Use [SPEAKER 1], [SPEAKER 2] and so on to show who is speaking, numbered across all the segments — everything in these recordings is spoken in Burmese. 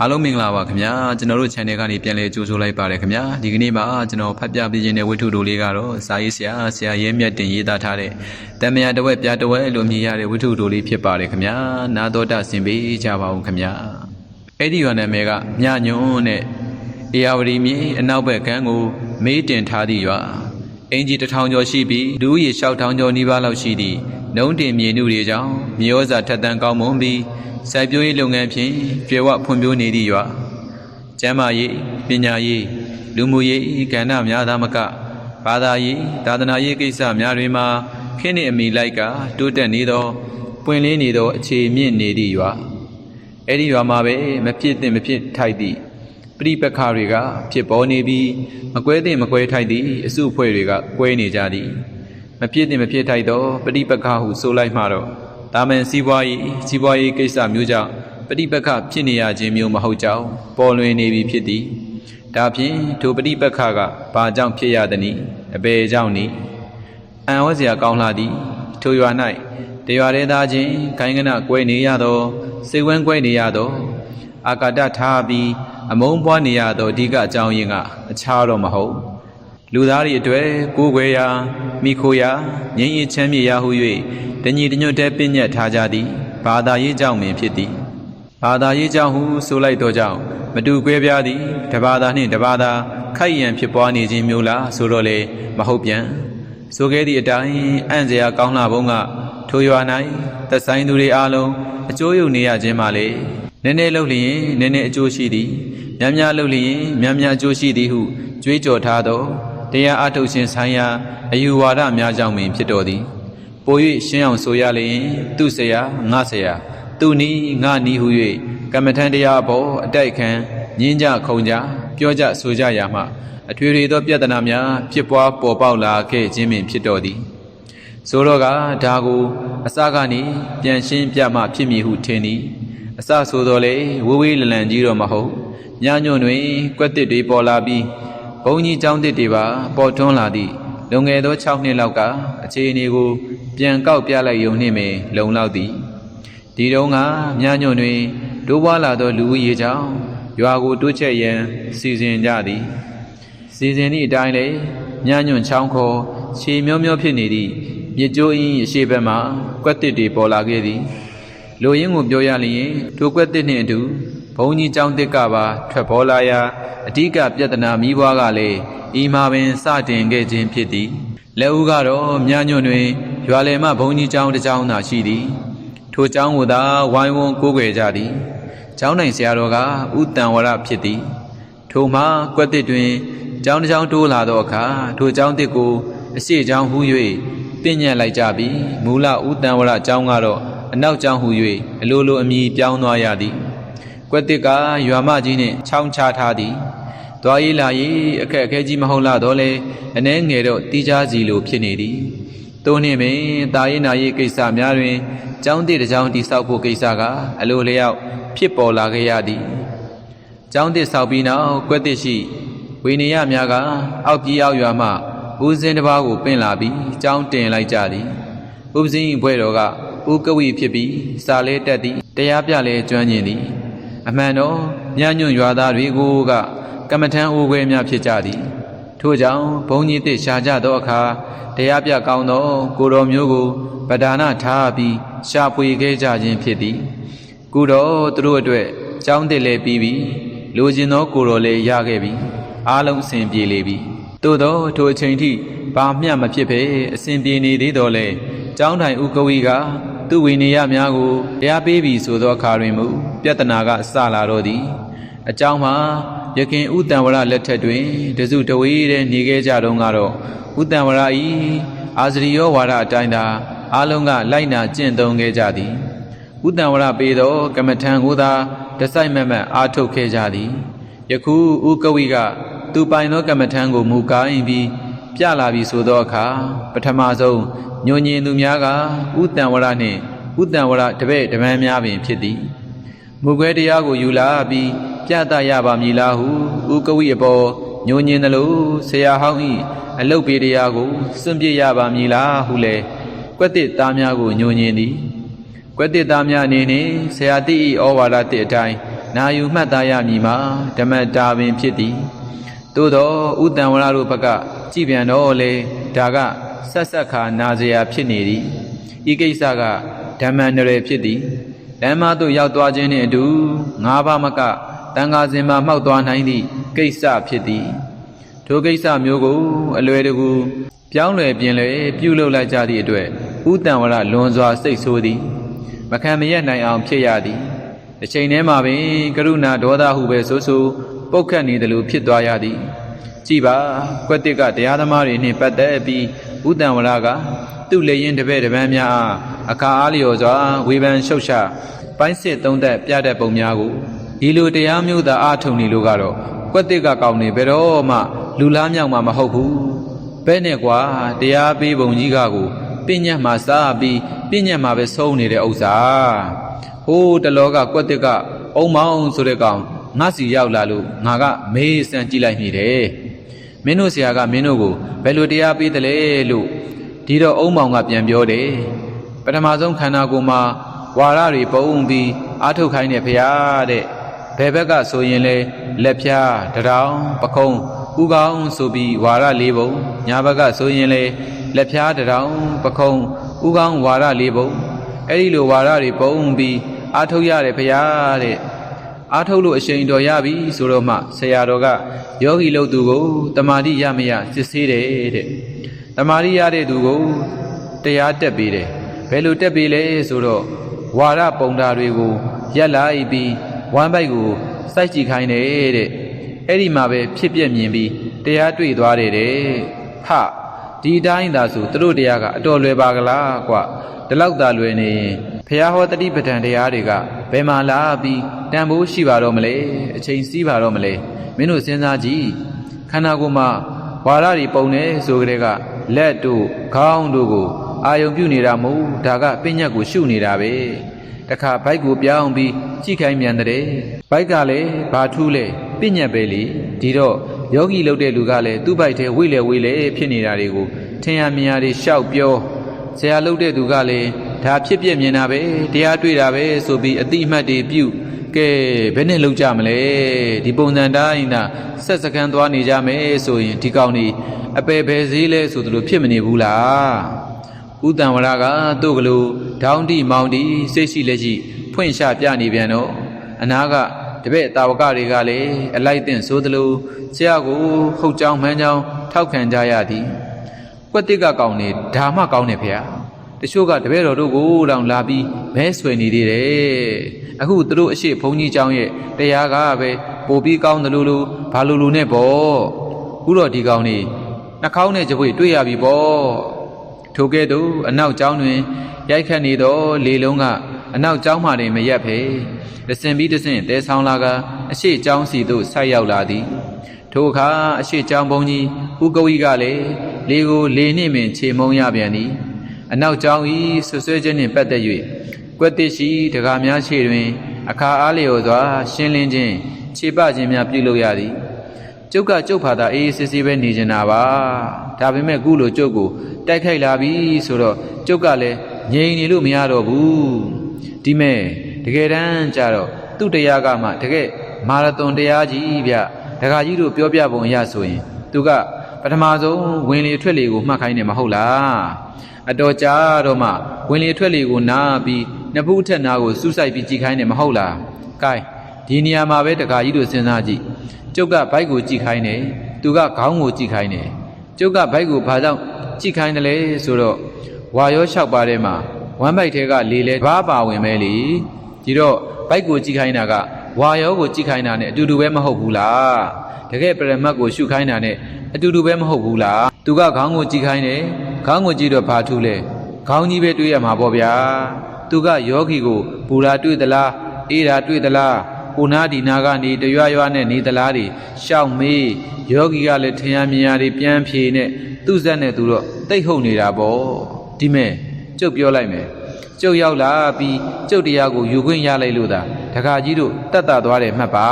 [SPEAKER 1] အားလုံးမင်္ဂလာပါခင်ဗျာကျွန်တော်တို့ channel ကနေပြန်လည်ကြိုဆိုလိုက်ပါတယ်ခင်ဗျာဒီကနေ့မှာကျွန်တော်ဖတ်ပြပေးခြင်းတဲ့ဝတ္ထုတို့လေးကတော့စာရေးဆရာဆရာရဲမြတ်တင်ရေးသားထားတဲ့တမယာတဝက်ပြတဝက်လို့မြည်ရတဲ့ဝတ္ထုတို့လေးဖြစ်ပါတယ်ခင်ဗျာနာတော်တာဆင်ပေးကြပါဦးခင်ဗျာအဲ့ဒီရွာနာမည်ကမြညွန်းနဲ့အေယာဝတီမြေအနောက်ဘက်ကမ်းကို မေးတင်ထားသည့်ရွာအင်ဂျီတစ်ထောင်ကျော်ရှိပြီးလူဦးရေ၆ထောင်ကျော်နီးပါးလောက်ရှိသည့်နှုံးတင်မြေနုတွေကြောင့်မြေဩဇာထက်သန်ကောင်းမွန်ပြီး စိုက်ပျိုးရေးလုပ်ငန်းဖြင့်ကျွယ်ဝဖွံ့ဖြိုးနေသည့်ရွာကျမ်းမာရေးပညာရေးလူမှုရေးကဏ္ဍများသာမကဘာသာရေးသာသနာရေးကိစ္စများတွင်မှာခင်းနှင့်အမိလိုက်ကတိုးတက်နေသောပွင့်လင်းနေသောအခြေမြင့်နေသည့်ရွာအဲ့ဒီရွာမှာပဲမဖြစ်သင့်မဖြစ်ထိုက်သည့်ပရိပက္ခတွေကဖြစ်ပေါ်နေပြီးမကွဲသင့်မကွဲထိုက်သည့်အစုအဖွဲ့တွေကကွဲနေကြသည်မဖြစ်သင့်မဖြစ်ထိုက်သောပရိပက္ခဟုဆိုလိုက်မှတော့ တာမန်စီးပွားရေးစီးပွားရေးကိစ္စမျိုးကြောင့်ပဋိပက္ခဖြစ်နေရခြင်းမျိုးမဟုတ်ကြောင်းပေါ်လွင်နေပြီဖြစ်သည်ဒါဖြင့်ထိုပဋိပက္ခကဘာကြောင့်ဖြစ်ရသနည်းအဘယ်ကြောင့်နည်းအံ့ဩစရာကောင်းလှသည်ထိုရွာ၌တရွာသေးသားချင်းခိုင်းကနကွဲနေရသောစိတ်ဝမ်းကွဲနေရသောအာကာဒထားပြီးအမုန်းပွားနေရသောအဓိကအကြောင်းရင်းကအခြားတော့မဟုတ် လူသားတွေအတွေ့ကိုယ်ွယ်ရာမိခိုရာငြိမ်းအေးချမ်းမြေရာဟု၍တညီတညွတ်တဲပညတ်ထားကြသည်ဘာသာရေးကြောင့်ပင်ဖြစ်သည်ဘာသာရေးကြောင့်ဟုဆိုလိုက်သောကြောင့်မတူကွဲပြားသည်တဘာသာနှင့်တဘာသာခိုက်ရန်ဖြစ်ပွားနေခြင်းမျိုးလားဆိုတော့လေမဟုတ်ပြန်ဆိုခဲ့သည့်အတိုင်းအံ့စရာကောင်းလာပုံကထိုရွာ၌သက်ဆိုင်သူတွေအားလုံးအကျိုးယူနေရခြင်းမှလေနည်းနည်းလှုပ်လျင်နည်းနည်းအကျိုးရှိသည်များများလှုပ်လျင်များများအကျိုးရှိသည်ဟုကြွေးကြော်ထားသော တရားအထုတ်ခြင်းဆိုင်ရာအယူဝါဒများကြောင့်ပင်ဖြစ်တော်သည်ပို၍ရှင်းအောင်ဆိုရလျင်သူဆရာငါဆရာ သူနီးငါနီးဟု၍ကမ္မထံတရားအပေါ်အတိုက်ခံညင်းကြခုံကြပြောကြဆိုကြရာမှအထွေထွေသောပြဿနာများဖြစ်ပွားပေါ်ပေါက်လာခဲ့ခြင်းပင်ဖြစ်တော်သည်ဆိုတော့ကဒါကိုအစကနေပြန်ရှင်းပြမှဖြစ်မည်ဟုထင်သည်အစဆိုတော့လေဝေးဝေးလလန်ကြီးတော့မဟုတ်ညညွန့်တွင်ကွက်တစ်တွေပေါ်လာပြီး ဘုံကြီးចောင်းတစ်တွေပါပေါ်ထွန်းလာသည့်လွန်ခဲ့သော6နှစ်လောက်ကအခြေအနေကို ပြန်ကောက်ပြလိုက်ယုံနှင့်ပင်လုံလောက်သည်ဒီတုန်းကမြညွန့်တွင်ဒိုးပွားလာသောလူဦးရေကြောင့်ရွာကိုတိုးချက်ရန်စီစဉ်ကြသည်စီစဉ်သည့်အတိုင်းလေမြညွန့်ချောင်းခေါ်ခြေမျောမျောဖြစ်နေသည့်မြစ်ကျိုးအင်းအရှိဘက်မှကွက်တစ်တွေပေါ်လာခဲ့သည်လူရင်းကိုပြောရလျင်ထိုကွက်တစ်နှင့်အတူ ဘုံကြီးကျောင်းတစ်ကပါထွက်ပေါ်လာရာအဓိကပြဿနာမိဘွားကလည်းဤမှာပင်စတင်ခဲ့ခြင်းဖြစ်သည်လက်ဦးကတော့မြညွန့်တွင်ရွာလယ်မှဘုံကြီးကျောင်းတစ်ကျောင်းသာရှိသည်ထိုကျောင်းကိုသာဝိုင်းဝန်းကိုးကွယ်ကြသည်ကျောင်းနိုင်ဆရာတော်ကဥတန်ဝရဖြစ်သည်ထိုမှာကွက်တစ်တွင်ကျောင်းတစ်ကျောင်းတိုးလာသောအခါထိုကျောင်းတစ်ကိုအရှိကျောင်းဟူ၍ပြင့်ညက်လိုက်ကြပြီးမူလဥတန်ဝရကျောင်းကတော့အနောက်ကျောင်းဟူ၍အလိုလိုအမည်ပြောင်းသွားရသည် ကွက်တစ်ကရွာမကြီးနှင့်ချောင်းချထားသည်သွားရေးလာရေးအခက်အခဲကြီးမဟုတ်လားတော့လေအနှဲငယ်တော့တီးခြားစီလိုဖြစ်နေသည်။သုံးနှစ်ပင်တာရေးနာရေးကိစ္စများတွင်ကျောင်းတည်တစ်ကျောင်းတိဆောက်ဖို့ကိစ္စကအလိုလျောက်ဖြစ်ပေါ်လာခဲ့ရသည်။ကျောင်းတည်ဆောက်ပြီးနောက်ကွက်တစ်ရှိဝေနေရများကအောက်ပြေးအောက်ရွာမှဦးစင်းတစ်ပါးကိုပင့်လာပြီးကျောင်းတင်လိုက်ကြသည်။ဥပစင်းဘွဲတော်ကဦးကဝိဖြစ်ပြီးစာလဲတက်သည်တရားပြလဲကျွမ်းကျင်သည်။ အမှန်တော့ညညွန့်ရွာသားတွေကိုကကမ္မထံအိုခွဲများဖြစ်ကြသည်ထို့ကြောင့်ဘုန်းကြီးတစ်ရှာကြသောအခါတရားပြကောင်းသောကိုတော်မျိုးကိုပဒါနထားပြီးရှာဖွေခဲ့ကြခြင်းဖြစ်သည်ကုတော်သူတို့အတွက်ကြောင်းတစ်လည်းပြီးပြီလိုချင်သောကိုတော်လည်းရခဲ့ပြီအားလုံးအစဉ်ပြေလေပြီသို့သောထိုအချိန်ထိဘာမျှမဖြစ်ပဲအစဉ်ပြေနေသေးတော်လဲကျောင်းတိုင်ဥကဝီက သူဝိနေယများကိုတရားပေးပြီဆိုသောအခါတွင်မူပြဿနာကစလာတော့သည်အကြောင်းမှာယခင်ဥတံဝရလက်ထက်တွင်တစုတဝေးတဲ့နေခဲ့ကြတုန်းကတော့ဥတံဝရဤအာဇရိယောဝါဒအတိုင်းသာအားလုံးကလိုက်နာကျင့်သုံးခဲ့ကြသည်ဥတံဝရပေးသောကမ္မထံကိုသာတစိုက်မက်မက်အားထုတ်ခဲ့ကြသည်ယခုဥကဝိကသူပိုင်သောကမ္မထံကိုမူကားရင်ပြီးပြလာပြီဆိုသောအခါပထမဆုံး ညွန်ညင်သူများကဥတံဝရနှင့်ဥတံဝရတပည့်တပန်းများပင်ဖြစ်သည်မူခွဲတရားကိုယူလာပြီးပြသရပါမည်လားဟုဥကဝိအပေါ်ညိုညင်သလိုဆရာဟောင်းဤအလုတ်ပေတရားကိုစွန့်ပြစ်ရပါမည်လားဟုလဲကွက်တစ်သားများကိုညိုညင်သည်ကွက်တစ်သားများအနေနဲ့ဆရာတိဤဩဝါဒတစ်အတိုင်းနာယူမှတ်သားရမည်မှာဓမ္မတာပင်ဖြစ်သည်သို့သောဥတံဝရတို့ဘက်ကကြည်ပြန်တော့လေဒါက ဆက်ဆက်ခါနာစရာဖြစ်နေသည်ဤကိစ္စကဓမ္မနရယ်ဖြစ်သည်လမ်းမသို့ရောက်သွားခြင်းနှင့်အတူငါးပါးမကတန်ဃာစဉ်မှာမှောက်သွားနိုင်သည့်ကိစ္စဖြစ်သည်ထိုကိစ္စမျိုးကို အလွယ်တကူပြောင်းလဲပြင်လဲပြုလုပ်လိုက်ကြသည့်အတွက်ဥတံဝရလွန်စွာစိတ်ဆိုးသည် မခံမရက်နိုင်အောင်ဖြစ်ရသည်တစ်ချိန်တည်းမှာပင်ကရုဏာဒေါသဟုပဲဆိုဆိုပုတ်ခတ်နေတယ်လို့ဖြစ်သွားရသည် ကြည်ပါကွက်တစ်ကတရားသမားတွေနှင့်ပတ်သက်ပြီး ဥတံဝရကသူ့လေရင်တပည့်တပန်းများအားအခါအားလျော်စွာဝေဖန်ရှုတ်ချပိုင်းစစ်သုံးသက်ပြတဲ့ပုံများကိုဒီလိုတရားမျိုးသာအားထုတ်နေလို့ကတော့ကွက်တစ်ကကောင်းနေဘယ်တော့မှလူလားမြောက်မှမဟုတ်ဘူးဘဲနဲ့ကွာတရားပေးပုံကြီးကကိုပညတ်မှာစားပြီးပညတ်မှာပဲဆုံးနေတဲ့ဥစ္စာဟိုးတလောကကွက်တစ်ကအုံမောင်းဆိုတဲ့ကောင်ငါစီရောက်လာလို့ငါကမေးစမ်းကြည့်လိုက်မိတယ် မင်းတို့ဆရာကမင်းတို့ကိုဘယ်လိုတရားပေးတယ်လဲလို့ဒီတော့အုံမောင်ကပြန်ပြောတယ်ပထမဆုံးခန္ဓာကိုယ်မှာဝါရတွေပုံပြီးအာထုတ်ခိုင်းတယ်ဖရာတဲ့ဘယ်ဘက်ကဆိုရင်လဲလက်ဖြားတရောင်ပခုံးဥကောင်းဆိုပြီးဝါရ၄ပုံညာဘက်ကဆိုရင်လဲလက်ဖြားတရောင်ပခုံးဥကောင်းဝါရ၄ပုံအဲ့ဒီလိုဝါရတွေပုံပြီးအာထုတ်ရတယ်ဖရာတဲ့ အားထုတ်လို့အရှိန်တော်ရပြီဆိုတော့မှဆရာတော်ကယောဂီလို့သူကိုတမာတိရမရစစ်ဆေးတယ်တဲ့တမာတိရတဲ့သူကိုတရားတက်ပေးတယ်ဘယ်လိုတက်ပေးလဲဆိုတော့ဝါရပုံဓာတွေကိုရက်လိုက်ပြီးဝမ်းပိုက်ကိုစိုက်ကြည့်ခိုင်းတယ်တဲ့အဲ့ဒီမှာပဲဖြစ်ပြက်မြင်ပြီးတရားတွေ့သွားတယ်တဲ့ဟာ ဒီတိုင်းသာဆိုသူတို့တရားကအတော်လွယ်ပါကလားကွဒီလောက်သာလွယ်နေရင်ဖះဟောတတိပဋ္ဌာန်တရားတွေကဘယ်မှာလာပြီးတန်ဖိုးရှိပါတော့မလဲအချိန်စီးပါတော့မလဲမင်းတို့စဉ်းစားကြည့်ခန္ဓာကိုယ်မှာဝါရတွေပုံနေဆိုကြတဲ့ကလက်တို့ခေါင်းတို့ကိုအာယုံပြုနေတာမဟုတ်ဒါကပညာကိုရှုနေတာပဲတခါဘိုက်ကိုပြောင်းပြီးကြည့်ခိုင်းမြန်တဲ့ဘိုက်ကလည်းဘာထူးလဲပညာပဲလေဒီတော့ ယောဂီလုပ်တဲ့လူကလည်းသူ့ဘိုက်ထဲဝိလေဝိလေဖြစ်နေတာတွေကိုထင်ရမြင်ရတွေရှောက်ပြောဆရာလုပ်တဲ့သူကလည်းဒါဖြစ်ပြမြင်တာပဲတရားတွေ့တာပဲဆိုပြီးအတိအမှတ်တွေပြုကဲဘယ်နဲ့လုပ်ကြမလဲဒီပုံစံတိုင်းသာဆက်စကန်သွားနေကြမယ်ဆိုရင်ဒီကောင်นี่အပယ်ပဲဈေးလဲဆိုသလိုဖြစ်မနေဘူးလားဥတံဝရကသူ့ကလေးဒေါင်းတိမောင်တိစိတ်ရှိလက်ရှိဖွင့်ရှာပြနေပြန်တော့အနာက တပည့်တာဝကတွေကလည်းအလိုက်သင့်ဆိုသလိုဆရာကိုဟုတ်ကြောင်းမှန်ကြောင်းထောက်ခံကြရသည်ကွက်တစ်ကကောင်းနေဒါမှကောင်းနေဖေဟာတချို့ကတပည့်တော်တို့ကိုတောင်လာပြီးမဲဆွယ်နေသေးတယ်အခုသူတို့အရှိဘုန်းကြီးကျောင်းရဲ့တရားကပဲပိုပြီးကောင်းတယ်လို့လို့ဘာလို့လို့နဲ့ပေါ့ခုတော့ဒီကောင်းနေနှာခေါင်းနဲ့ကြွေတွေ့ရပြီပေါ့ထိုကဲ့သို့အနောက်ကျောင်းတွင်ရိုက်ခတ်နေသောလေလုံးက အနောက်ကျောင်းမှတွင်မရက်ဖေတစင်ပြီးတစင်တဲဆောင်လာကအရှိကျောင်းစီသို့ဆိုက်ရောက်လာသည်ထိုအခါအရှိကျောင်းဘုံကြီးဥကဝိကလည်းလေကိုလေနှင့်ပင်ခြေမုံရပြန်သည်အနောက်ကျောင်းဤဆွဆွဲခြင်းနှင့်ပတ်သက်၍ကွက်တစ်ရှိတကားများရှိတွင် အခါအားလျော်စွာ ရှင်းလင်းခြင်းခြေပခြင်းများပြုလုပ်ရသည်ကျုပ်ကကျုပ်ဖာသာအေးအေးဆေးဆေးပဲနေနေတာပါဒါပေမဲ့ခုလိုကျုပ်ကိုတိုက်ခိုက်လာပြီဆိုတော့ကျုပ်ကလည်းငြိမ်နေလို့မရတော့ဘူး ဒီမဲ့တကယ်တမ်းကျတော့သူ့တရားကမှတကယ်မာရသွန်တရားကြီးဗျဒကာကြီးတို့ပြောပြပုံအရဆိုရင် သူကပထမဆုံးဝင်လေထွက်လေကိုမှတ်ခိုင်းတယ်မဟုတ်လားအတော်ကြာတော့မှဝင်လေထွက်လေကိုနားပြီးနှစ်ဖူးထက်နားကိုစူးစိုက်ပြီးကြည်ခိုင်းတယ်မဟုတ်လားကဲဒီနေရာမှာပဲဒကာကြီးတို့စဉ်းစားကြည့်ကျုပ်ကဘိုက်ကိုကြည်ခိုင်းတယ်သူကခေါင်းကိုကြည်ခိုင်းတယ်ကျုပ်ကဘိုက်ကိုဘာကြောင့်ကြည်ခိုင်းတယ်လဲဆိုတော့ဝါရောလျှောက်ပါတဲ့မှာ ဝမ်းဘိုက်ထဲကလေလဲဘာပါဝင်မဲလေဒီတော့ဘိုက်ကိုကြည်ခိုင်းတာကဝါရောကိုကြည်ခိုင်းတာနဲ့အတူတူပဲမဟုတ်ဘူးလားတကယ်ပရမတ်ကိုရှုခိုင်းတာနဲ့အတူတူပဲမဟုတ်ဘူးလားသူကခေါင်းကိုကြည်ခိုင်းတယ်ခေါင်းကိုကြည့်တော့ဘာထူးလဲခေါင်းကြီးပဲတွေးရမှာပေါ့ဗျာသူကယောဂီကိုပူရာတွေ့သလားအေးရာတွေ့သလားကိုနာဒီနာကနေတရွရွနဲ့နေသလားတွေရှောက်မေးယောဂီကလည်းထင်ရမြင်ရတွေပြန်ဖြေနဲ့သူ့ဇက်နဲ့သူတော့တိတ်ဟုတ်နေတာပေါ့ဒီမဲ့ ကျုပ်ပြောလိုက်မယ်ကျုပ်ရောက်လာပြီးကျုပ်တရားကိုယူခွင့်ရလိုက်လို့သာတခါကြီးတို့တတ်တာသွားတယ်မှတ်ပါ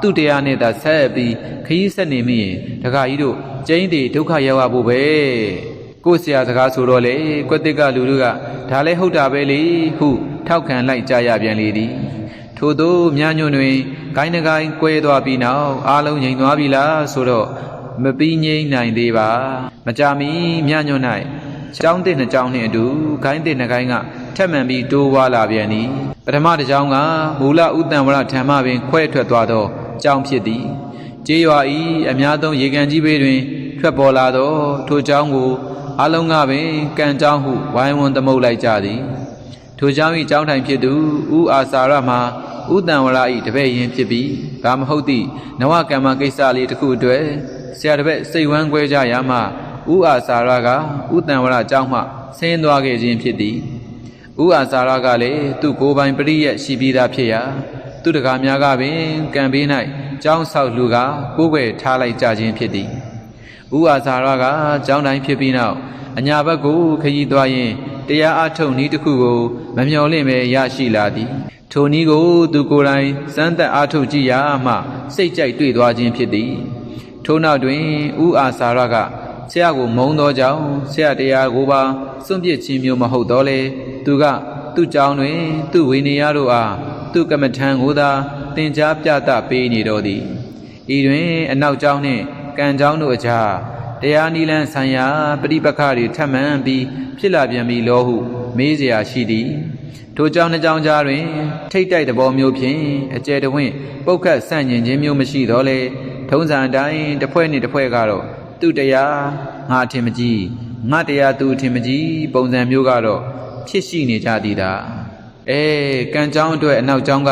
[SPEAKER 1] သူ့တရားနဲ့သာဆက်ပြီးခရီးဆက်နေမိရင်တခါကြီးတို့ကျင်းတွေဒုက္ခရောက်ရဖို့ပဲကိုဆရာစကားဆိုတော့လေကွက်တစ်ကလူတို့ကဒါလည်းဟုတ်တာပဲလေဟုထောက်ခံလိုက်ကြရပြန်လေသည်ထို့သောမြညွန့်တွင်ဂိုင်းနှကိုင်းကွဲသွားပြီးနောက်အားလုံးငြိမ်သွားပြီလားဆိုတော့မပြီးငြိမ်နိုင်သေးပါ မကြမီမြညွန့်၌ ចောင်းတစ်နှစ်ចောင်းနှင့်အတူခိုင်းတစ်နှစ်ခိုင်းကထက်မှန်ပြီးတိုးဝါလာပြန်သည်ပထမတစ်ကြောင်းကမူလဥတ္တံဝရဓမ္မပင်ခွဲထွက်သွားသောကြောင်းဖြစ်သည်ကြေးရွာဤအများဆုံးရေကန်ကြီးဘေးတွင် ထွက်ပေါ်လာသောထိုကြောင်းကိုအလုံးကပင်ကံကြောင်းဟုဝိုင်းဝန်းသမုတ်လိုက်ကြသည်ထိုကြောင်းဤကြောင်းတိုင်ဖြစ်သူဥအာစာရမှာဥတံဝရဤတပည့်ရင်ဖြစ်ပြီးဒါမဟုတ်သည့်နဝကမ္မကိစ္စလေးတစ်ခုအတွက်ဆရာတပည့်စိတ်ဝမ်းကွဲကြရမှ ဥအာစာရကဥတံဝရကြောင့်မှဆင်းသွားခဲ့ခြင်းဖြစ်သည်ဥအာစာရကလည်းသူကိုယ်ပိုင်ပရိယရှိပြီးသားဖြစ်ရာသူတကာများကပင်ကံပေး၌ကြောင်းဆောက်လူကကိုယ်ွယ်ထားလိုက်ကြခြင်းဖြစ်သည်ဥအာစာရကကြောင်းတိုင်းဖြစ်ပြီးနောက်အညာဘက်ကိုခရီးသွားရင်တရားအထုတ်နည်းတစ်ခုကိုမမျှော်လင့်ပဲရရှိလာသည်ထိုနည်းကိုသူကိုယ်တိုင်စမ်းသပ်အားထုတ်ကြည့်ရမှစိတ်ကြိုက်တွေ့သွားခြင်းဖြစ်သည်ထို့နောက်တွင်ဥအာစာရက ဆရာကိုမုန်းသောကြောင့်ဆရာတရားကိုပါစွန့်ပစ်ခြင်းမျိုးမဟုတ်တော့လေသူကသူ့ကြောင်းတွင် သူ့ဝိနည်းရတို့အားသူ့ကမ္မထံကိုသာသင်ကြားပြသပေးနေတော်သည် ဤတွင်အနောက်ကျောင်းနှင့်ကံကျောင်းတို့အကြားတရားနိလန်းဆိုင်ရာပฏิပက္ခတွေထပ်မံပြီးဖြစ်လာပြန်ပြီလောဟု မေးเสียရှိသည်ထိုကျောင်းနှစ်ကျောင်းကြားတွင် ထိတ်တိုက်သဘောမျိုးဖြင့်အကျယ်တဝင့်ပုတ်ခတ်ဆန့်ကျင်ခြင်းမျိုးမရှိတော့လေထုံးစံအတိုင်းတစ်ဖွဲ့နှင့်တစ်ဖွဲ့ကတော့ သူ့တရားငါအထင်မကြီးငါတရားသူအထင်မကြီးပုံစံမျိုးကတော့ဖြစ်ရှိနေကြသည်သာအဲကံကြောင်းအတွက်အနောက်ကျောင်းက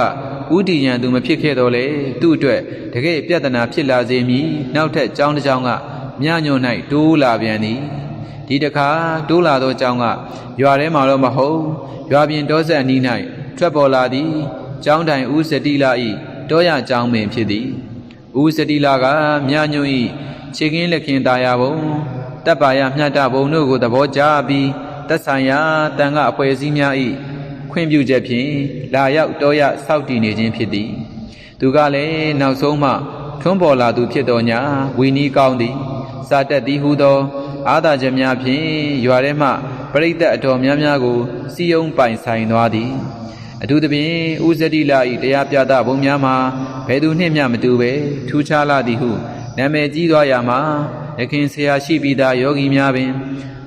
[SPEAKER 1] ဥတီရန်သူမဖြစ်ခဲ့တော့လေသူ့အတွက်တကယ်ပြဿနာဖြစ်လာစေမည်နောက်ထပ်ကျောင်းတစ်ကျောင်းကမြညွန့်၌တိုးလာပြန်သည်ဒီတခါတိုးလာသောကျောင်းကရွာထဲမှာတော့မဟုတ်ရွာပြင်တောဆက်အနီး၌ထွက်ပေါ်လာသည်ကျောင်းတိုင်ဥစတိလာဤတောရကျောင်းပင်ဖြစ်သည်ဥစတိလာကမြညွန့်ဤ ခြေကင်းလက်ခင်တာယာဘုံတပ်ပါရမြတ်တဘုံတို့ကိုသဘောကျပြီးသက်ဆိုင်ရာတန်ခအဖွဲ့အစည်းများဤခွင့်ပြုချက်ဖြင့်လာရောက်တောရစောက်တည်နေခြင်းဖြစ်သည် သူကလည်းနောက်ဆုံးမှထွန်းပေါ်လာသူဖြစ်တော်ညာဝီနီးကောင်းသည်စာတက်သည်ဟုသော အာသာချက်များဖြင့်ရွာထဲမှပရိသတ်အတော်များများကို စီယုံပိုင်ဆိုင်သွားသည်အထူးသဖြင့်ဥဇတိလဤတရားပြသဘုံများမှာဘယ်သူနှင့်မျှမတူပဲထူးခြားလာသည်ဟု နာမည်ကြီးသွားရမှာယခင်ဆရာရှိပြီးသားယောဂီများပင်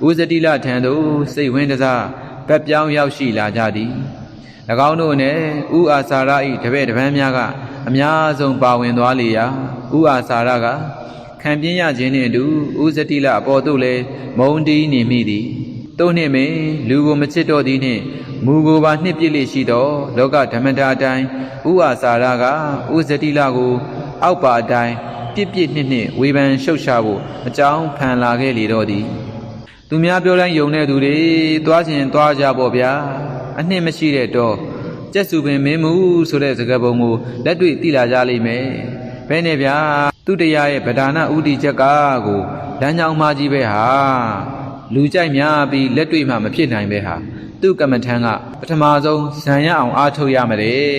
[SPEAKER 1] ဥဇတိလထံသို့စိတ်ဝင်တစားဗက်ပြောင်းရောက်ရှိလာကြသည်၎င်းတို့နှင့်ဥအာစာရဤတပည့်တပန်းများကအများဆုံးပါဝင်သွားလေရာဥအာစာရကခံပြင်းရခြင်းနှင့်အတူဥဇတိလအပေါ်သို့လည်းမုံတီးနေမိသည်တို့နှင့်ပင်လူကိုမချစ်တော့သည်နှင့်မူကိုပါနှစ်ပြစ်လိရှိသောလောကဓမ္မတာအတိုင်းဥအာစာရကဥဇတိလကို အောက်ပါအတိုင်း ပြစ်ပြစ်နှစ်နှစ်ဝေဖန်ရှုတ်ချဖို့အကြောင်းဖန်လာခဲ့လေတော့သည်သူများပြောတိုင်းယုံတဲ့သူတွေသွားခြင်းသွားကြပေါ့ဗျာအနှစ်မရှိတဲ့တော့ကျက်စုပင်မင်းမှုဆိုတဲ့စကားပုံကိုလက်တွေ့သိလာကြလိမ့်မယ်ဘယ်နဲ့ဗျာသူတရားရဲ့ဗဒါနဥတီချက်ကကိုလမ်းကြောင်းမှကြီးပဲဟာလူကြိုက်များပြီးလက်တွေ့မှမဖြစ်နိုင်ပဲဟာ သူ့ကမ္မထံကပထမဆုံးဇံရအောင်အားထုတ်ရမှာတဲ့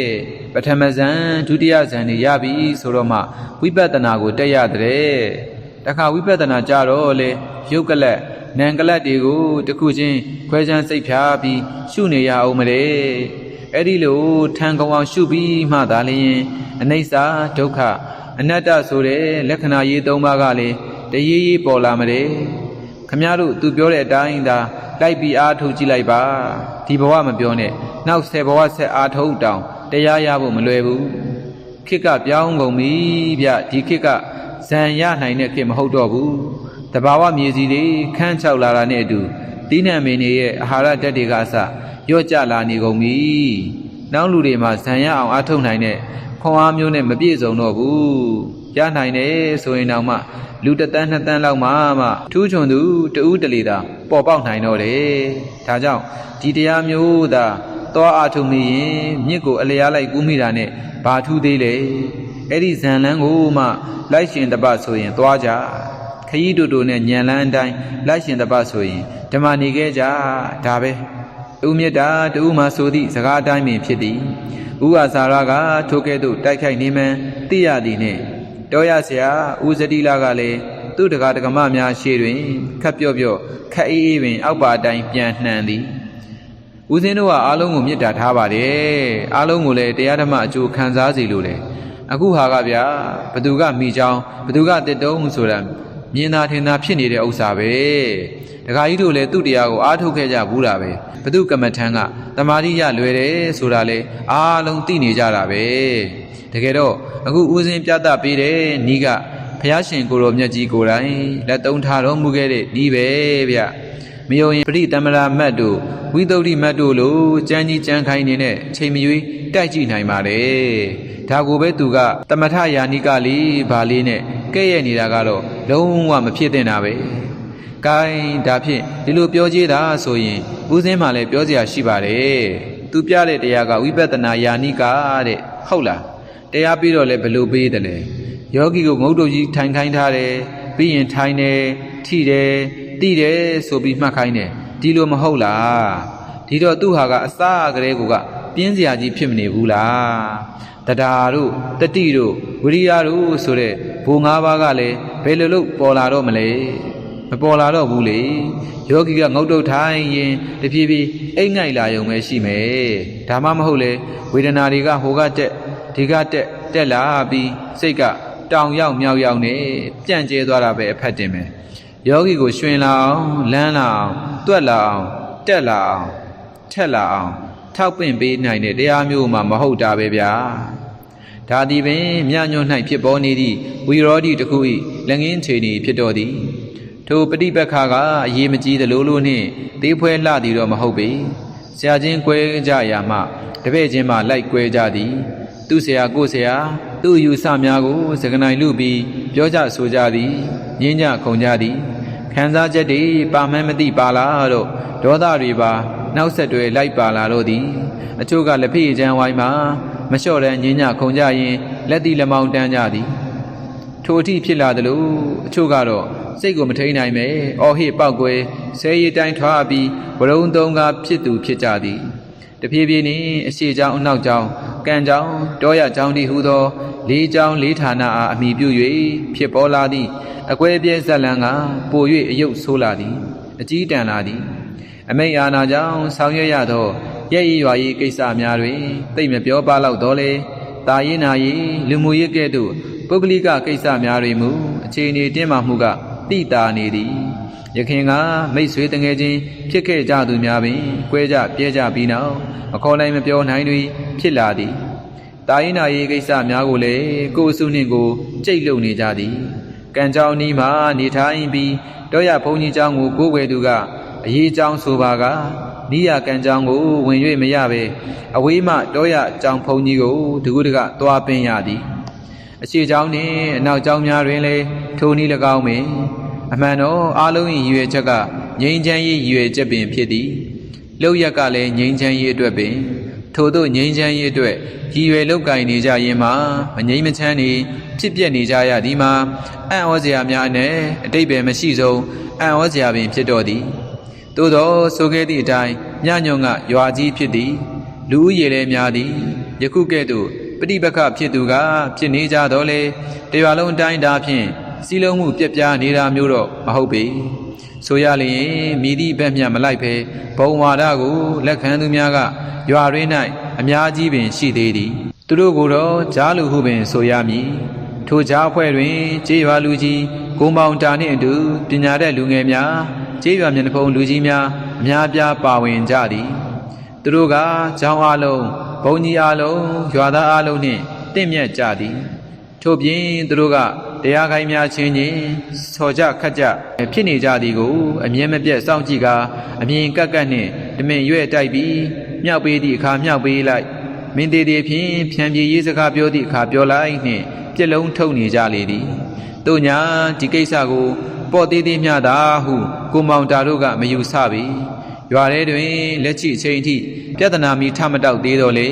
[SPEAKER 1] ပထမဇံဒုတိယဇံနေရပြီဆိုတော့မှဝိပဿနာကိုတက်ရတဲ့တခါဝိပဿနာကြတော့လေရုပ်ကလက်နံကလတ်တွေကိုတစ်ခုချင်းခွဲချမ်းစိတ်ဖြာပြီးရှုနေရအောင်မလဲအဲ့ဒီလိုထံကောင်အောင်ရှုပြီးမှသာလျင်အနိစ္စဒုက္ခအနတ္တဆိုတဲ့လက္ခဏာရေးသုံးပါးကလည်းတရေးရေးပေါ်လာမလဲ ခမည်းတော်သူပြောတဲ့အတိုင်းသာလိုက်ပြီးအားထုတ်ကြည့်လိုက်ပါဒီဘဝမပြောနဲ့နောက်ဆယ်ဘဝဆက်အားထုတ်တောင်တရားရဖို့မလွယ်ဘူးခေတ်ကပြောင်းကုန်ပြီဗျဒီခေတ်ကဇံရနိုင်တဲ့ခေတ်မဟုတ်တော့ဘူးတဘာဝမြေစီတွေခန်းချောက်လာတာနဲ့အတူတီးနှံမင်းတွေရဲ့အာဟာရဓာတ်တွေကအစရော့ကျလာနေကုန်ပြီနောက်လူတွေမှာဇံရအောင်အားထုတ်နိုင်တဲ့ခွန်အားမျိုးနဲ့မပြည့်စုံတော့ဘူးရနိုင်တယ်ဆိုရင်တော့မှ လူတစ်တန်းနှစ်တန်းလောက်မှမှထူးချွန်သူတဦးတလေသာပေါ်ပေါက်နိုင်တော့တယ်ဒါကြောင့်ဒီတရားမျိုးသာသွားအားထုတ်မိရင်မြစ်ကိုအလျားလိုက်ကူးမိတာနဲ့ဘာထူးသေးလဲအဲ့ဒီဇံလန်းကိုမှ လိုက်ရှင်တပတ်ဆိုရင်သွားကြခရီးတူတူနဲ့ညံလန်းအတိုင်းလိုက်ရှင်တပတ်ဆိုရင်ဓမ္မနေခဲ့ကြဒါပဲဥမြတ်တာတူမှဆိုသည့်စကားအတိုင်းပင်ဖြစ်သည်ဥအာစာရကထိုကဲ့သို့တိုက်ခိုက်နေမှန်သိရသည်နှင့် တောရဆရာဦးဇတိလာကလည်းသူ့တကားတကမများရှေ့တွင်ခတ်ပြော့ပြော့ခတ်အေးအေးပင် အောက်ပါအတိုင်းပြန်နှံသည်ဦးစင်းတို့ကအားလုံးကိုမေတ္တာထားပါတယ်အားလုံးကိုလည်းတရားဓမ္မအကျိုးခံစားစေလို့လေအခုဟာကဗျာဘသူကမိချောင်းဘသူကတစ်တုံးဆိုတာမြင်သာထင်သာဖြစ်နေတဲ့ဥစ္စာပဲ ဒကာကြီးတို့လည်းသူ့တရားကိုအားထုတ်ခဲ့ကြဘူးတာပဲဘသူကမ္မထံကတမာတိရလွယ်တယ်ဆိုတာလေအားလုံးသိနေကြတာပဲတကယ်တော့အခုဦးစင်းပြသပေးတဲ့ဤကဘုရားရှင်ကိုရောမြတ်ကြီးကိုယ်တိုင်လက်သုံးထားတော်မူခဲ့တဲ့ဤပဲဗျမယုံရင်ပရိတမရာမတ်တို့ဝိသုဒ္ဓိမတ်တို့လိုကြမ်းကြီးကြမ်းခိုင်းနေတဲ့အချိန်မရွေးတိုက်ကြည့်နိုင်ပါတယ်ဒါကိုပဲသူကတမထယာနိကလေးဗာလေးနဲ့ကဲ့ရဲ့နေတာကတော့လုံးဝမဖြစ်သင့်တာပဲ။ ကိုင်းဒါဖြင့်ဒီလိုပြောကြတာဆိုရင်ဦးစင်းမှလည်းပြောစရာရှိပါတယ်။သူပြတဲ့တရားကဝိပဿနာယာနိကတဲ့ဟုတ်လား။တရားပြီးတော့လည်းဘယ်လိုပေးတယ်လဲ။ယောဂီကိုငုတ်တုတ်ကြီးထိုင်ခိုင်းထားတယ်။ပြီးရင်ထိုင်တယ်၊ထိတယ်၊တိတယ်ဆိုပြီးမှတ်ခိုင်းတယ်။ဒီလိုမဟုတ်လား။ဒီတော့သူဟာကအစကတည်းကပြင်းစရာကြီးဖြစ်မနေဘူးလား။တဒါတို့တတိတို့ဝိရိယတို့ဆိုတဲ့ဘူ၅ပါးကလည်းဘယ်လိုလုပ်ပေါ်လာတော့မလဲမ ပေါ်လာတော့ဘူးလေယောဂီကငုတ်တုတ်ထိုင်ရင်တဖြည်းဖြည်းအိတ်ငိုက်လာရုံပဲရှိမယ်ဒါမှမဟုတ်လေဝေဒနာတွေကဟိုကတက်ဒီကတက်တက်လာပြီးစိတ်ကတောင်ရောက်မြောက်ရောက်နေပြန့်ကျဲသွားတာပဲအဖက်တင်မယ်ယောဂီကိုရှင်လာအောင်လန်းလာအောင်တွက်လာအောင်တက်လာအောင်ထက်လာအောင်ထောက်ပင့်ပေးနိုင်တဲ့တရားမျိုးမှမဟုတ်တာပဲဗျာဒါသည်ပင်မြညွန့်၌ဖြစ်ပေါ်နေသည့်ဝီရောဓိတစ်ခု၏လက်ငင်းခြေနေဖြစ်တော်သည် ထိုပฏิပက္ခကအရေးမကြီးသလိုလိုနှင့်တေးဖွဲလှသည်တော့မဟုတ်ပေဆရာချင်းကွဲကြရာမှတပည့်ချင်းမှလိုက်ကွဲကြသည် သူဆရာကိုဆရာသူ့ယူဆများကိုစကနိုင်လူပြီးပြောကြဆိုကြသည်ညင်းကြခုန်ကြသည်ခံစားချက်တွေပါမှန်းမသိပါလားတော့ဒေါသတွေပါနောက်ဆက်တွဲလိုက်ပါလာတော့သည် အချို့ကလက်ဖေးချမ်းဝိုင်းမှာမလျှော့တဲ့ညင်းညခုံကြရင်လက်တီလက်မောင်းတန်းကြသည်ထိုအထိဖြစ်လာသလိုအချို့ကတော့ စိတ်ကိုမထိန်နိုင်ပဲအော်ဟစ်ပောက်ကွယ်ဆဲရီတိုင်းထွားပြီးဝရုံသုံးကားဖြစ်သူဖြစ်ကြသည်တဖြည်းဖြည်းနှင့်အရှိကြောင်းအနောက်ကြောင်းကံကြောင်းတောရကြောင်းဒီဟုသောလေးကြောင်းလေးဌာနအားအမိပြု၍ဖြစ်ပေါ်လာသည့်အကွဲပြဲဇက်လန်းကပို၍အယုတ်ဆိုးလာသည်အကြီးတန်လာသည်အမိတ်အာနာကြောင့်ဆောင်ရွက်ရသောရဲ့ရည်ရွာရေးကိစ္စများတွင်သိမ့်မပြောပါတော့တော်လေတာရင်နာရေးလူမှုရေးကဲ့သို့ပုဂ္ဂလိကကိစ္စများတွင်မူအခြေအနေတင်းမာမှုက တိတာနေသည်ယခင်ကမိတ်ဆွေတငယ်ချင်းဖြစ်ခဲ့ကြသူများပင်ကွဲကြပြဲကြပြီးနောက်မခေါ်နိုင်မပြောနိုင်တွေဖြစ်လာသည်တာရင်နာရေးကိစ္စများကိုလည်းကိုယ်အစုနှင့်ကိုကြိတ်လုံနေကြသည်ကံကြောင်းနီးမှနေထိုင်ပြီးတောရဘုံကြီးเจ้าကိုကိုးကွယ်သူကအရေးအကြောင်းဆိုပါကနိယကံကြောင်းကိုဝင်၍မရပဲအဝေးမှတောရအကြောင်းဘုံကြီးကိုတကူတကသွားပင်ရသည် အရှိချောင်းနှင့်အနောက်ချောင်းများတွင်လည်းထိုနည်း၎င်းပင်အမှန်တော့အာလုံး၏ရွေချက်ကငြိမ်းချမ်းရေးရွေချက်ပင်ဖြစ်သည်လောက်ရက်ကလည်းငြိမ်းချမ်းရေးအတွက်ပင်ထို့သို့ငြိမ်းချမ်းရေးအတွက်ရည်ရွယ်လောက်ကင်နေကြရင်မှာမငြိမ်းမချမ်းနေဖြစ်ပျက်နေကြရသည်မှာအံ့ဩစရာများနဲ့အတိတ်ပဲမရှိဆုံးအံ့ဩစရာပင်ဖြစ်တော့သည်သို့သောဆိုခဲ့သည့်အတိုင်းညညုံကရွာကြီးဖြစ်သည် လူဦးရေလည်းများသည်ယခုကဲ့သို့ ฏิပက္ခဖြစ်သူကဖြစ်နေကြတော့လေတရွာလုံးအတိုင်းဒါဖြင့်စီလုံးမှုပြက်ပြားနေတာမျိုးတော့မဟုတ်ပေဆိုရလျင်မိသည့်ဘက်မျှမလိုက်ပဲဘုံဝါဒကိုလက်ခံသူများကရွာရင်း၌အများကြီးပင်ရှိသေးသည် သူတို့ကိုတော့ကြားလူဟုပင်ဆိုရမည်ထိုကြားဖွဲ့တွင်ကြေးရွာလူကြီးကိုမောင်တာနှင့်အတူပညာတတ်လူငယ်များကြေးရွာမျက်နှာဖုံးလူကြီးများအများပြားပါဝင်ကြသည် သူတို့ကကျောင်းအားလုံးဘုံကြီးအားလုံးရွာသားအားလုံးနှင့်တင့်မြတ်ကြသည်ထို့ပြင်သူတို့ကတရားခိုင်းများချင်းချင်းဆော်ကြခတ်ကြဖြစ်နေကြသည်ကိုအမြဲမပြတ်စောင့်ကြည့်ကာအမြင်ကက်ကက်နှင့်တမင်ရွဲ့တိုက်ပြီးမြောက်ပေးသည့်အခါမြောက်ပေးလိုက်မင်းသေးသေးဖြင့်ဖြံပြေရေးစကားပြောသည့်အခါပြောလိုက်နှင့်ပြက်လုံးထုတ်နေကြလေသည်တို့ညာဒီကိစ္စကို ပေါ့သေးသေးမျှသာဟုကိုမောင်တာတို့ကမယူဆပြီ ရွာထဲတွင်လက်ချိအချိန်ထိပြဿနာမီထမတောက်သေးတော်လေ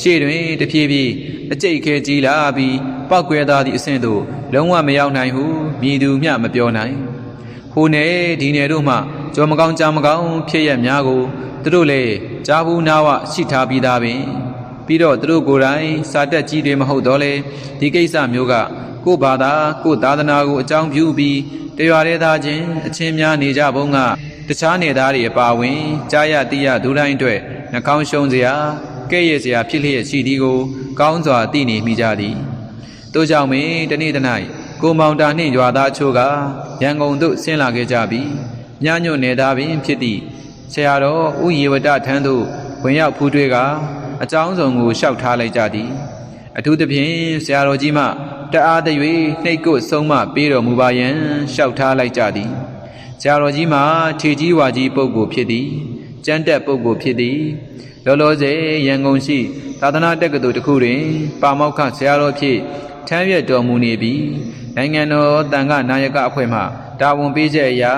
[SPEAKER 1] ရှေ့တွင်တဖြည်းဖြည်းအကျိတ်ခဲကြီးလာပြီးပောက်ကွဲသားသည့်အဆင့်သို့လုံးဝမရောက်နိုင်ဟုမြည်သူမျှမပြောနိုင်ဟိုနယ်ဒီနယ်တို့မှကြော်မကောင်းကြားမကောင်းဖြစ်ရများကိုသူတို့လည်းကြားဘူးနာဝရှိထားပြီးသားပင်ပြီးတော့သူတို့ကိုယ်တိုင်စာတက်ကြီးတွေမဟုတ်တော့လေဒီကိစ္စမျိုးကကို့ဘာသာကို့သာသနာကိုအကြောင်းပြုပြီးတရွာရဲသားချင်းအချင်းများနေကြဘုံက တခြားနေသားတွေအပါအဝင် ကြားရတိရဒူတိုင်းအတွက်နှကောင်းရှုံးစရာကဲ့ရဲ့စရာဖြစ်လျက်ရှိသည်ကို ကောင်းစွာသိနေမိကြသည်တို့ကြောင့်မင်းတနေ့တ၌ကိုမောင်တာနှင့်ရွာသားချို့ကရန်ကုန်သို့ဆင်းလာခဲ့ကြပြီးညညွန့်နေသားပင်ဖြစ်သည့်ဆရာတော်ဥယေဝတထံသို့ဝင်ရောက်ဖူးတွေ့ကအကြောင်းစုံကိုလျှောက်ထားလိုက်ကြသည်အထူးသဖြင့်ဆရာတော်ကြီးမှတအားတ၍နှိတ်ကိုဆုံးမပေးတော်မူပါယံလျှောက်ထားလိုက်ကြသည် ဆရာတော်ကြီးမှာခြေကြီးဝါကြီးပုဂ္ဂိုလ်ဖြစ်သည်ကျမ်းတက်ပုဂ္ဂိုလ်ဖြစ်သည်လောလောဆယ်ရန်ကုန်ရှိသာသနာတက္ကသိုလ်တစ်ခုတွင် ပါမောက္ခဆရာတော်ဖြစ်ထမ်းရွက်တော်မူနေပြီးနိုင်ငံတော်တန်ခနာယကအဖွဲ့မှတာဝန်ပေးချက်အရာ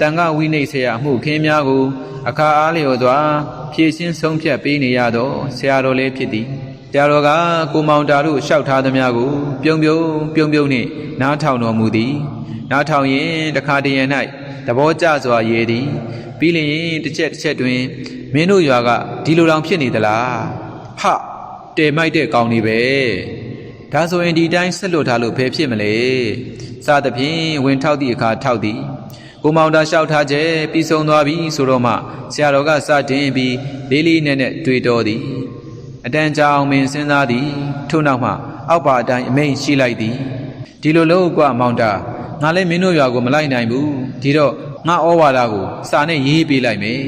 [SPEAKER 1] တန်ခဝိနည်းဆရာမှုခင်းများကို အခါအားလျော်စွာဖြည့်ရှင်းဆုံးဖြတ်ပေးနေရသောဆရာတော်လေးဖြစ်သည်ဆရာတော်ကကိုမောင်တာတို့လျှောက်ထားသမျှကို ပြုံပြုံပြုံပြုံနှင့်နားထောင်တော်မူသည်နားထောင်ရင်တခါတရံ၌ သဘောကျစွာရေးသည်ပြီးလျင်တစ်ချက်တစ်ချက်တွင်မင်းတို့ရွာကဒီလိုတောင်ဖြစ်နေသလားဟတဲမိုက်တဲ့ကောင်းနေပဲဒါဆိုရင်ဒီတိုင်းဆက်လွတ်ထားလို့ဘယ်ဖြစ်မလဲစသဖြင့်ဝင်ထောက်သည့်အခါထောက်သည်ကိုမောင်တာလျှောက်ထားချက်ပြီးဆုံးသွားပြီဆိုတော့မှဆရာတော်ကစတင်ပြီးလေးလေးနက်နက်တွေ့တော်သည်အတန်ကြာအောင်မင်းစဉ်းစားသည်ထို့နောက်မှအောက်ပါအတိုင်းအမိန်ရှိလိုက်သည်ဒီလိုလို့ကွမောင်တာ ငါလည်းမင်းတို့ရွာကိုမလိုက်နိုင်ဘူးဒီတော့ငါဩဝါဒကိုစာနဲ့ရေးပေးလိုက်မယ်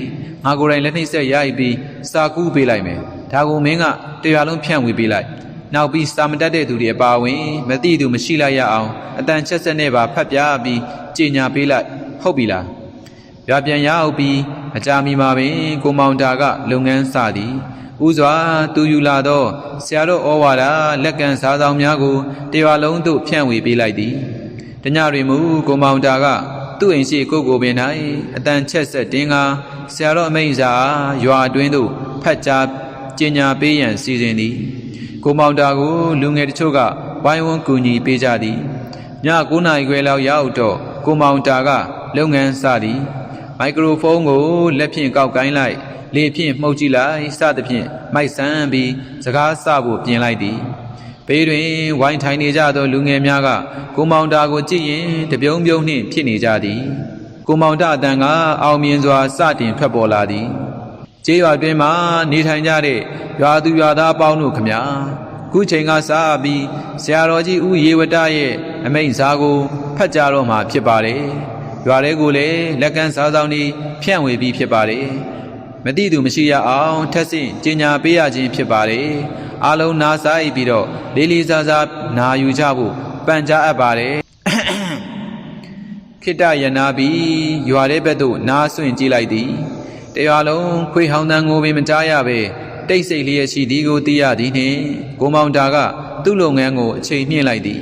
[SPEAKER 1] ငါကိုယ်တိုင်လက်နှိပ်ဆက်ရိုက်ပြီးစာကူးပေးလိုက်မယ်ဒါကိုမင်းကတရားလုံးဖြန့်ဝေပေးလိုက်နောက်ပြီးစာမတတ်တဲ့သူတွေအပါအဝင်မသိသူမရှိလိုက်ရအောင်အတန်ချက်ဆက်နဲ့ပါဖတ်ပြပြီးကြေညာပေးလိုက်ဟုတ်ပြီလားရွာပြန်ရောက်ပြီးအကြမီမှာပင်ကိုမောင်တာကလုပ်ငန်းစသည်ဥစွာသူယူလာသောဆရာတော်ဩဝါဒလက်ကန်စားဆောင်များကိုတရွာလုံးသို့ဖြန့်ဝေပေးလိုက်သည် တညတွင်မူကိုမောင်တာကသူ့အိမ်ရှိကိုကိုပင်၌အတန်ချက်ဆက်တင်းကဆရာတော်အမိန့်စာရွာအတွင်းသို့ဖတ်ကြားကျင်ညာပေးရန်စီစဉ်သည်ကိုမောင်တာကိုလူငယ်တချို့ကဝိုင်းဝန်းကူညီပေးကြသည်ည9နာရီခွဲလောက်ရောက်တော့ကိုမောင်တာကလုပ်ငန်းစသည်မိုက်ခရိုဖုန်းကိုလက်ဖြင့်ကောက်ကိုင်းလိုက်လေဖြင့်မှုတ်ကြည့်လိုက်စသဖြင့်မိုက်ဆန်းပြီးစကားစဖို့ပြင်လိုက်သည် ဘေးတွင်ဝိုင်းထိုင်နေကြသောလူငယ်များကကိုမောင်တာကိုကြည့်ရင်တပြုံးပြုံးနှင့်ဖြစ်နေကြသည်ကိုမောင်တာအတန်ကအောင်မြင်စွာစတင်ထွက်ပေါ်လာသည်ကျေးရွာတွင်မှနေထိုင်ကြတဲ့ရွာသူရွာသားအပေါင်းတို့ခမညာခုချိန်ကစပြီးဆရာတော်ကြီးဦးရေဝတရဲ့အမိန့်စာကိုဖတ်ကြားတော့မှာဖြစ်ပါတယ်ရွာတွေကိုလည်းလက်ကန်စားဆောင်ဤဖြန့်ဝေပြီးဖြစ်ပါတယ်မတိသူမရှိရအောင်ထက်ဆင့်ကြီးညာပေးရခြင်းဖြစ်ပါတယ် အားလုံးနားဆိုင်ပြီးတော့လေးလေးစားစားနာယူကြဖို့ပန်ကြားအပ်ပါတယ်ခိတယနာပြီးရွာတဲ့ဘက်သို့နားဆွင့်ကြည့်လိုက်သည်တရွာလုံးခွေဟောင်းတန်းကိုပင်မကြားရပဲတိတ်ဆိတ်လျက်ရှိသည်ကိုသိရသည်နှင့်ကိုမောင်တာကသူ့လုပ်ငန်းကိုအချိန်မြင့်လိုက်သည်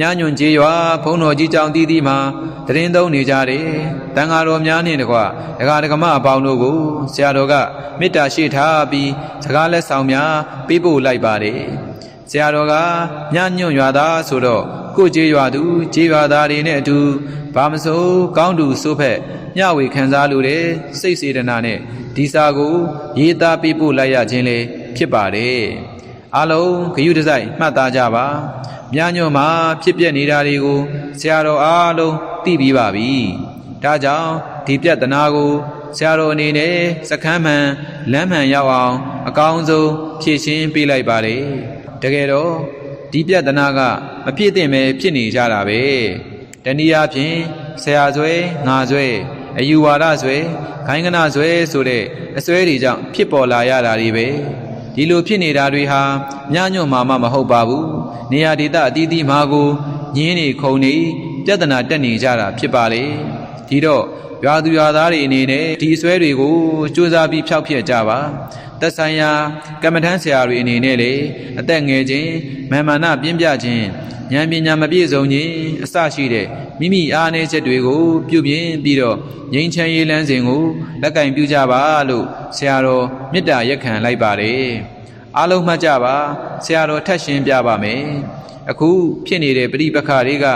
[SPEAKER 1] ညညွန်ကျေးရွာဘုံတော်ကြီးကြောင်တီးတီးမှာတရင်သုံးနေကြတယ်။တန်ဃာတော်များနှင့်တကွဒကာဒကမအပေါင်းတို့ကိုဆရာတော်ကမေတ္တာရှိထားပြီးစကားလက်ဆောင်များပေးပို့လိုက်ပါတယ်။ဆရာတော်ကညညွန့်ရွာသားဆိုတော့ကိုကျေးရွာသူကျေးရွာသားတွေနဲ့အတူဘာမစိုးကောင်းတူစိုးဖက်မျှဝေခံစားလိုတဲ့စိတ်စေတနာနဲ့ဒီစာကို ရေးသားပေးပို့လိုက်ရခြင်းလေဖြစ်ပါတယ်။အားလုံးဂယုတစိုက်မှတ်သားကြပါ။ မြညွန့်မှာဖြစ်ပျက်နေတာတွေကိုဆရာတော်အားလုံးသိပြီးပါပြီ။ဒါကြောင့်ဒီပြဿနာကိုဆရာတော်အနေနဲ့စကမ်းမှန်လမ်းမှန်ရောက်အောင် အကောင်းဆုံးဖြည့်ရှင်းပေးလိုက်ပါတယ်။တကယ်တော့ဒီပြဿနာကမဖြစ်သင့်ပဲဖြစ်နေကြတာပဲ။တနည်းအားဖြင့်ဆရာဆွဲငါဆွဲအယူဝါဒဆွဲခိုင်းကနာဆွဲဆိုတဲ့အစွဲတွေကြောင့်ဖြစ်ပေါ်လာရတာတွေပဲ။ ဒီလိုဖြစ်နေတာတွေဟာညညွန့်မှာမှမဟုတ်ပါဘူးနေရာဒေသအသီးသီးမှာကိုညင်းနေခုံနေပြဿနာတက်နေကြတာဖြစ်ပါလေဒီတော့ရွာသူရွာသားတွေအနေနဲ့ဒီအစွဲတွေကိုစူးစမ်းပြီးဖျောက်ဖျက်ကြပါ သက်ဆိုင်ရာကမ္မထမ်းဆရာတွေအနေနဲ့လေအသက်ငယ်ခြင်းမာမာနပြင်းပြခြင်းဉာဏ်ပညာမပြည့်စုံခြင်းအစရှိတဲ့မိမိအားနည်းချက်တွေကိုပြုပြင်ပြီးတော့ငြိမ်းချမ်းရေးလမ်းစဉ်ကိုလက်ကင်ပြုကြပါလို့ဆရာတော်မေတ္တာရက်ခံလိုက်ပါတယ်အားလုံးမှတ်ကြပါဆရာတော်ထက်ရှင်းပြပါမယ် အခုဖြစ်နေတဲ့ပြိပခါတွေက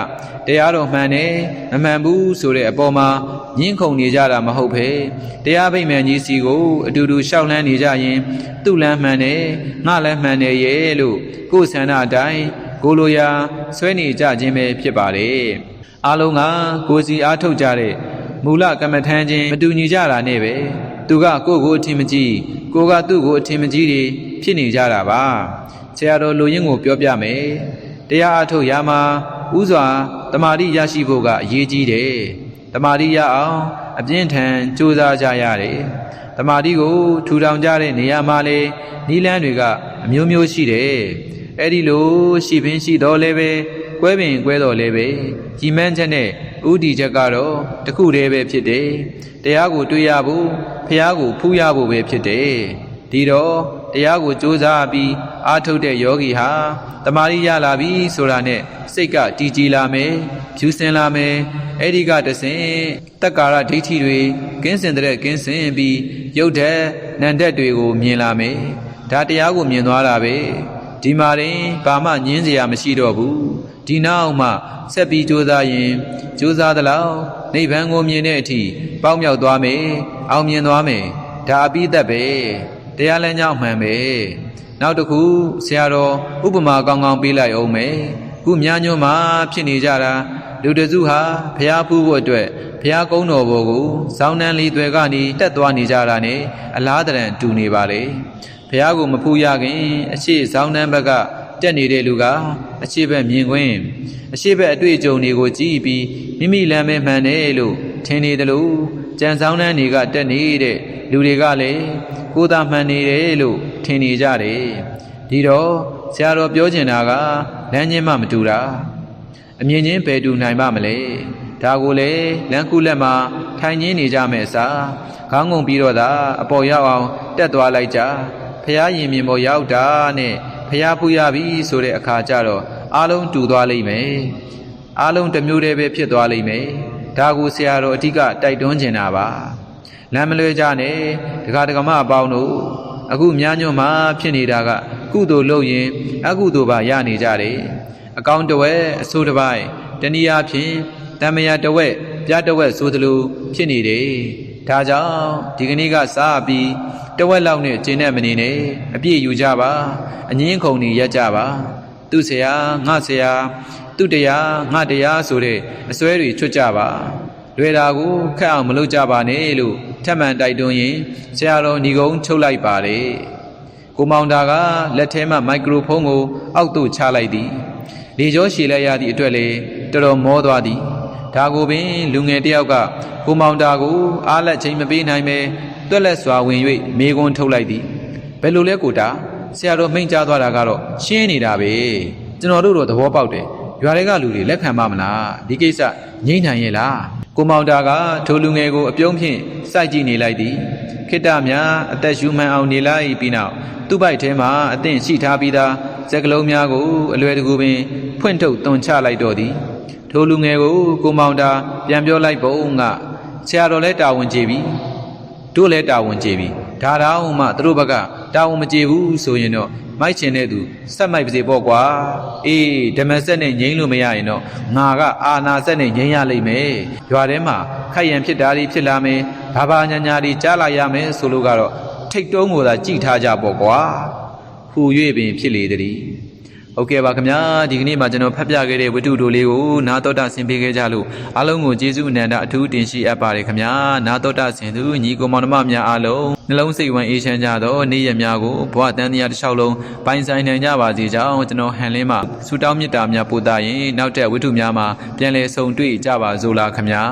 [SPEAKER 1] တရားတော်မှန်တယ်မမှန်ဘူးဆိုတဲ့အပေါ်မှာညှင်းခုန်နေကြတာမဟုတ်ပဲတရားဗိမာန်ကြီးစီကိုအတူတူရှောက်လန်းနေကြရင်သူ့လမ်းမှန်တယ်ငါလည်းမှန်တယ်ရဲ့လို့ကိုယ်ဆန္ဒအတိုင်းကိုလိုရာဆွဲနေကြခြင်းပဲဖြစ်ပါတယ်အားလုံးကကိုစီအားထုတ်ကြတဲ့မူလကမ္မထမ်းချင်းမတူညီကြတာနဲ့ပဲသူကကိုယ့်ကိုအထင်မကြီးကိုကသူ့ကိုအထင်မကြီးတွေဖြစ်နေကြတာပါဆရာတော်လူရင်းကိုပြောပြမယ် တရားအထုတ်ရမှာဥစွာတမာတိရရှိဖို့ကအရေးကြီးတယ်တမာတိရအောင်အပြင်းထန်ကြိုးစားကြရတယ်တမာတိကိုထူထောင်ကြတဲ့နေရာမှာလေနီလန်းတွေကအမျိုးမျိုးရှိတယ်အဲ့ဒီလိုရှိပင်ရှိတော်လဲပဲကွဲပင်ကွဲတော်လဲပဲကြီးမန်းချက်နဲ့ဥတီချက်ကတော့တခုတည်းပဲဖြစ်တယ်တရားကိုတွေ့ရဖို့ဖះကိုဖူးရဖို့ပဲဖြစ်တယ်ဒီတော့ တရားကိုစ조사ပြီးအာထုတ်တဲ့ယောဂီဟာတမာရီရလာပြီဆိုတာနဲ့စိတ်ကတည်ကြည်လာမယ်ဖြူစင်လာမယ်အဲ့ဒီကတဆင်တက္ကာရဒိဋ္ဌိတွေကင်းစင်တဲ့ကင်းစင်ပြီးရုပ်ဓာတ်နံဓာတ်တွေကိုမြင်လာမယ်ဒါတရားကိုမြင်သွားတာပဲဒီမှာရင်ဘာမှညင်းစရာမရှိတော့ဘူးဒီနောက်မှဆက်ပြီးကြိုးစားရင်ကြိုးစားသလောက်နိဗ္ဗာန်ကိုမြင်တဲ့အထိပေါက်မြောက်သွားမယ်အောင်မြင်သွားမယ်ဒါအပိသက်ပဲ တရားလမ်းကြောင်းမှန်ပဲနောက်တစ်ခုဆရာတော်ဥပမာကောင်းကောင်းပေးလိုက်အောင်မယ်ခုမြာညွန်းမှာဖြစ်နေကြတာလူတစုဟာဖျားဖူးဖို့အတွက်ဖျားကုန်းတော်ဘောကိုဇောင်းနှန်းလေးတွေကနေတက်သွားနေကြတာ ਨੇ အလားတရံတူနေပါလေဖျားကိုမဖူးရခင်အရှိဇောင်းနှန်းဘက်ကတက်နေတဲ့လူကအရှိဘက်မြင်ခွင့်အရှိဘက်အတွေ့အကြုံတွေကိုကြည့်ပြီးမိမိလမ်းပဲမှန်တယ်လို့ထင်နေတယ်လို့ ကြံဆောင်နှန်းတွေကတက်နေတဲ့လူတွေကလည်းကိုယ်သာမှန်နေတယ်လို့ထင်နေကြတယ်ဒီတော့ဆရာတော်ပြောချင်တာကလမ်းချင်းမှမတူတာအမြင်ချင်းဘယ်တူနိုင်ပါမလဲဒါကိုလေလမ်းခုလက်မှာထိုင်ရင်းနေကြမယ်စာခေါင်းငုံပြီးတော့သာအပေါ်ရောက်အောင်တက်သွားလိုက်ကြဖះရင်မြင်ပေါ်ရောက်တာနဲ့ဖះဖူးရပြီဆိုတဲ့အခါကျတော့အားလုံးတူသွားလိမ့်မယ်အားလုံးတစ်မျိုးတည်းပဲဖြစ်သွားလိမ့်မယ် ဒါကိုဆရာတော်အဓိကတိုက်တွန်းချင်တာပါလမ်းမလွဲကြနဲ့ဒကာဒကမအပေါင်းတို့အခုများညွန့်မှာဖြစ်နေတာက ကုသိုလ်လုပ်ရင်အကုသိုလ်ပါရနေကြတယ်အကောင်းတဝဲအဆိုးတစ်ပိုင်းတနည်းအားဖြင့်တမယာတဝက်ပြတဝက်ဆိုသလိုဖြစ်နေတယ်ဒါကြောင့်ဒီကနေ့ကစပြီးတဝက်လောက်နဲ့ကျင်းတဲ့မနေနဲ့အပြည့်ယူကြပါအငင်းခုန်နေရက်ကြပါသူ့ဆရာငါဆရာ သူ့တရားငါတရားဆိုတဲ့အစွဲတွေချွတ်ကြပါလွယ်တာကိုခက်အောင်မလုပ်ကြပါနဲ့လို့ထပ်မံတိုက်တွန်းရင်ဆရာတော်ညီကုန်းချုပ်လိုက်ပါတယ်ကိုမောင်တာကလက်ထဲမှာမိုက်ခရိုဖုန်းကို အောက်သို့ချလိုက်သည်လေကြောရှည်လိုက်ရသည့်အတွက်လေတော်တော်မောသွားသည်ဒါကိုပင်လူငယ်တယောက်ကကိုမောင်တာကိုအားလက်ချိန်မပေးနိုင်ပဲတွက်လက်စွာဝင်၍မေကွန်းထုတ်လိုက်သည်ဘယ်လိုလဲကိုတာဆရာတော်မိန့်ကြားသွားတာကတော့ရှင်းနေတာပဲကျွန်တော်တို့တော့သဘောပေါက်တယ် ရွာတွေကလူတွေလက်ခံပါမလားဒီကိစ္စငြိမ့်နိုင်ရဲ့လားကိုမောင်တာကထိုလူငယ်ကိုအပြုံးဖြင့်စိုက်ကြည့်နေလိုက်သည်ခိတ္တများအသက်ရှူမှန်အောင်နေလိုက်ပြီးနောက်သူ့ပိုက်ထဲမှာအသင့်ရှိထားပြီးသားစက်ကလုံးများကိုအလွယ်တကူပင်ဖွင့်ထုတ်သွန်ချလိုက်တော့သည်ထိုလူငယ်ကိုကိုမောင်တာပြန်ပြောလိုက်ပုံကဆရာတော်လည်းတာဝန်ကျေပြီတို့လည်းတာဝန်ကျေပြီဒါတောင်မှသူတို့ဘက်က တာဝန်မကျေဘူးဆိုရင်တော့မိုက်ချင်တဲ့သူစက်မိုက်ပါစေပေါ့ကွာအေးဓမ္မစက်နဲ့ငိမ့်လို့မရရင်တော့ငါကအာနာစက်နဲ့ငိမ့်ရလိမ့်မယ်ရွာထဲမှာခိုက်ရန်ဖြစ်တာတွေဖြစ်လာမယ်ဘာဘာညာညာတွေကြားလာရမယ်ဆိုလို့ကတော့ထိတ်တုံးကိုသာကြည်ထားကြပေါ့ကွာဟူ၍ပင်ဖြစ်လေသည် ဟုတ်ကဲ့ပါခင်ဗျာဒီကနေ့မှာကျွန်တော်ဖတ်ပြခဲ့တဲ့ဝတ္ထုတို့လေးကိုနာတော်တာဆင်ပေးခဲ့ကြလို့အားလုံးကိုကျေးဇူးအနန္တအထူးတင်ရှိအပ်ပါတယ်ခင်ဗျာနာတော်တာဆင်သူညီကိုမောင်နှမများအားလုံးနှလုံးစိတ်ဝမ်းအေးချမ်းကြသောနေ့ရက်များကိုဘဝတန်တရားတစ်လျှောက်လုံးပိုင်ဆိုင်နိုင်ကြပါစေကြောင်းကျွန်တော်ဟန်လင်းမှဆုတောင်းမေတ္တာများပို့သရင်နောက်တဲ့ဝတ္ထုများမှာပြန်လည်ဆုံတွေ့ကြပါစို့လားခင်ဗျာ